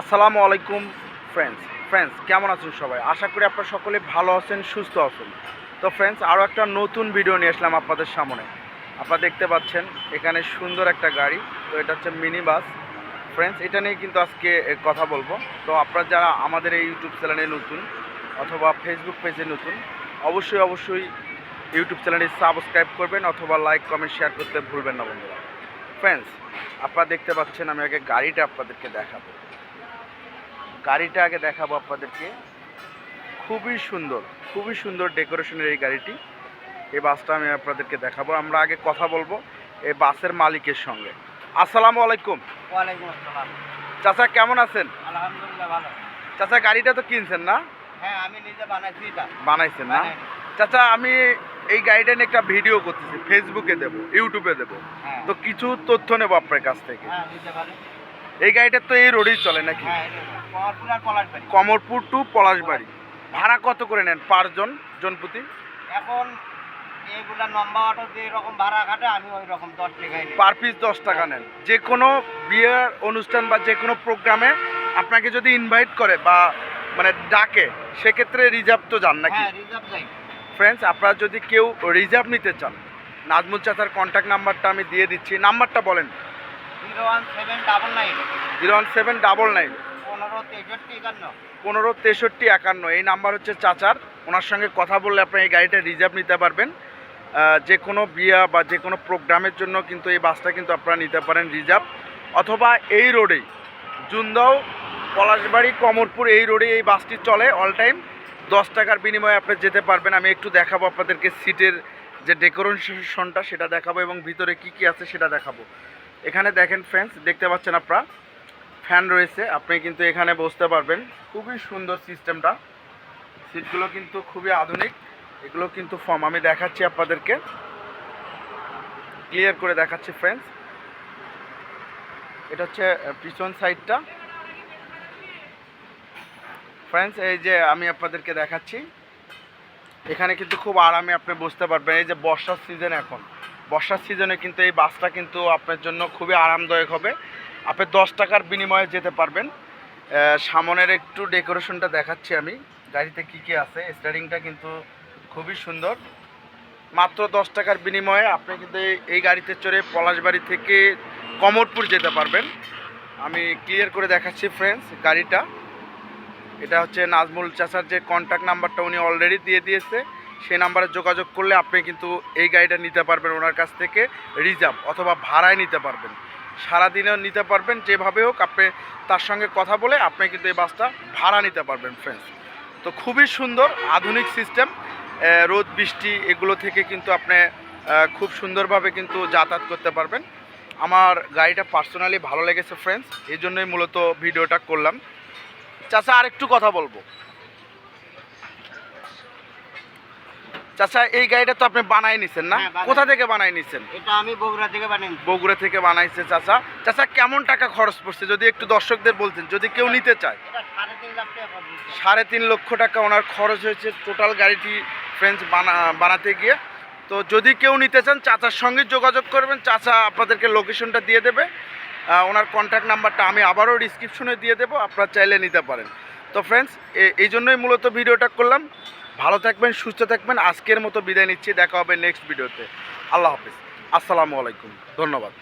আসসালামু আলাইকুম friends friends কেমন আছেন সবাই? আশা করি আপনারা সকলে ভালো আছেন, সুস্থ আছেন। তো ফ্রেন্ডস আরও একটা নতুন ভিডিও নিয়ে আসলাম আপনাদের সামনে। আপনারা দেখতে পাচ্ছেন, এখানে সুন্দর একটা গাড়ি। তো এটা হচ্ছে মিনি বাস ফ্রেন্ডস এটা নিয়ে কিন্তু আজকে কথা বলব। তো আপনারা যারা আমাদের এই ইউটিউব চ্যানেলে নতুন অথবা ফেসবুক পেজে নতুন, অবশ্যই অবশ্যই ইউটিউব চ্যানেলটি সাবস্ক্রাইব করবেন অথবা লাইক কমেন্ট শেয়ার করতে ভুলবেন না বন্ধুরা। ফ্রেন্ডস আপনারা দেখতে পাচ্ছেন, আমি আগে গাড়িটা আপনাদেরকে দেখাবো। গাড়িটা আগে দেখাবো আপনাদেরকে। খুবই সুন্দর খুবই সুন্দর ডেকোরেশনের এই গাড়িটি। এই বাসটা আমি আপনাদেরকে দেখাবো। আমরা আগে কথা বলব এই বাসের মালিকের সঙ্গে। আসসালামু আলাইকুম। ওয়ালাইকুম আসসালাম। চাচা কেমন আছেন? আলহামদুলিল্লাহ ভালো চাচা গাড়িটা তো কিনছেন না? হ্যাঁ আমি নিজে বানাইছি এটা বানাইছেন না? চাচা আমি এই গাড়িটা নিয়ে একটা ভিডিও করতেছি ফেসবুকে দেবো ইউটিউবে দেবো। তো কিছু তথ্য নেব আপনার কাছ থেকে। হ্যাঁ এই গাড়িটা তো এই রোডেই চলে নাকি? হ্যাঁ কমরপুর টু পলাশবাড়ি। ভাড়া কত করে নেন পারজন জনপ্রতি এখন এইগুলা লম্বা অটো যে এরকম ভাড়া কাটে আমি ওই রকম দশ টাকায় নিই। পার পিস দশ টাকা নেন। যে কোনো বিয়ের অনুষ্ঠান বা যে কোনো প্রোগ্রামে আপনাকে যদি ইনভাইট করে বা মানে ডাকে সেক্ষেত্রে রিজার্ভ তো যান নাকি? হ্যাঁ রিজার্ভ যাই ফ্রেন্ডস আপনারা যদি কেউ রিজার্ভ নিতে চান নাজমুল চাচার কন্ট্যাক্ট নাম্বারটা আমি দিয়ে দিচ্ছি। নাম্বারটা বলেন। Zero one seven double nine zero one seven double nine পনেরো তেষট্টি একান্ন। এই নাম্বার হচ্ছে চাচার। ওনার সঙ্গে কথা বললে আপনি এই গাড়িটা রিজার্ভ নিতে পারবেন। যে কোনো বিয়া বা যে কোনো প্রোগ্রামের জন্য কিন্তু এই বাসটা কিন্তু আপনারা নিতে পারেন রিজার্ভ অথবা এই রোডেই জুনদাও পলাশবাড়ি কমরপুর এই রোডে এই বাসটি চলে অল টাইম দশ টাকার বিনিময়ে আপনি যেতে পারবেন। আমি একটু দেখাবো আপনাদেরকে সিটের যে ডেকোরেশনটা সেটা দেখাবো এবং ভিতরে কি কি আছে সেটা দেখাবো। এখানে দেখেন ফ্রেন্ডস দেখতে পাচ্ছেন আপনারা? ফ্যান রয়েছে, আপনি কিন্তু এখানে বসতে পারবেন। খুবই সুন্দর সিস্টেমটা। সিটগুলো কিন্তু খুবই আধুনিক। এগুলো কিন্তু ফর্ম আমি দেখাচ্ছি আপনাদেরকে। ক্লিয়ার করে দেখাচ্ছি ফ্রেন্ডস এটা হচ্ছে পিছন সাইডটা ফ্রেন্ডস এই যে আমি আপনাদেরকে দেখাচ্ছি। এখানে কিন্তু খুব আরামে আপনি বসতে পারবেন। এই যে বর্ষার সিজন এখন। বর্ষার সিজনে কিন্তু এই বাসটা কিন্তু আপনার জন্য খুবই আরামদায়ক হবে। আপনি দশ টাকার বিনিময়ে যেতে পারবেন। সামনের একটু ডেকোরেশনটা দেখাচ্ছি আমি। গাড়িতে কি কি আছে? স্টারিংটা কিন্তু খুবই সুন্দর। মাত্র দশ টাকার বিনিময়ে আপনি কিন্তু এই- গাড়িতে চড়ে পলাশবাড়ি থেকে কমরপুর যেতে পারবেন। আমি ক্লিয়ার করে দেখাচ্ছি ফ্রেন্ডস গাড়িটা। এটা হচ্ছে নাজমুল চাচার যে কন্ট্যাক্ট নাম্বারটা উনি অলরেডি দিয়ে দিয়েছে। সেই নাম্বারে যোগাযোগ করলে আপনি কিন্তু এই গাড়িটা নিতে পারবেন ওনার কাছ থেকে রিজার্ভ অথবা ভাড়ায় নিতে পারবেন। সারাদিনেও নিতে পারবেন, যেভাবে হোক আপনি তার সঙ্গে কথা বলে আপনি কিন্তু এই বাসটা ভাড়া নিতে পারবেন ফ্রেন্ডস তো খুবই সুন্দর আধুনিক সিস্টেম রোদ, বৃষ্টি এগুলো থেকে কিন্তু আপনি খুব সুন্দরভাবে কিন্তু যাতায়াত করতে পারবেন। আমার গাড়িটা পার্সোনালি ভালো লেগেছে ফ্রেন্ডস এই জন্যই মূলত ভিডিওটা করলাম। চাচা, আরেকটু কথা বলব। চাচা এই গাড়িটা তো আপনি বানাই নিছেন না? হ্যাঁ, কোথা থেকে বানাই নিছেন? এটা আমি বগুড়া থেকে বানিয়েছি বগুড়া থেকে বানাইছে চাচা। চাচা কেমন টাকা খরচ পড়ছে? যদি একটু দর্শকদের বলতেন যদি কেউ নিতে চায়। সাড়ে তিন লক্ষ টাকা ওনার খরচ হয়েছে টোটাল গাড়িটি ফ্রেঞ্চ বানা বানাতে গিয়ে। তো যদি কেউ নিতে চান চাচার সঙ্গে যোগাযোগ করবেন। চাচা আপনাদেরকে লোকেশনটা দিয়ে দেবে। ওনার কন্ট্যাক্ট নাম্বারটা আমি আবারও ডিসক্রিপশনে দিয়ে দেবো। আপনারা চাইলে নিতে পারেন। তো ফ্রেন্ডস এই জন্যই মূলত ভিডিওটা করলাম। ভালো থাকবেন, সুস্থ থাকবেন। আজকের মতো বিদায় নিচ্ছি, দেখা হবে নেক্সট ভিডিওতে আল্লাহ হাফিজ। আসসালামু আলাইকুম। ধন্যবাদ।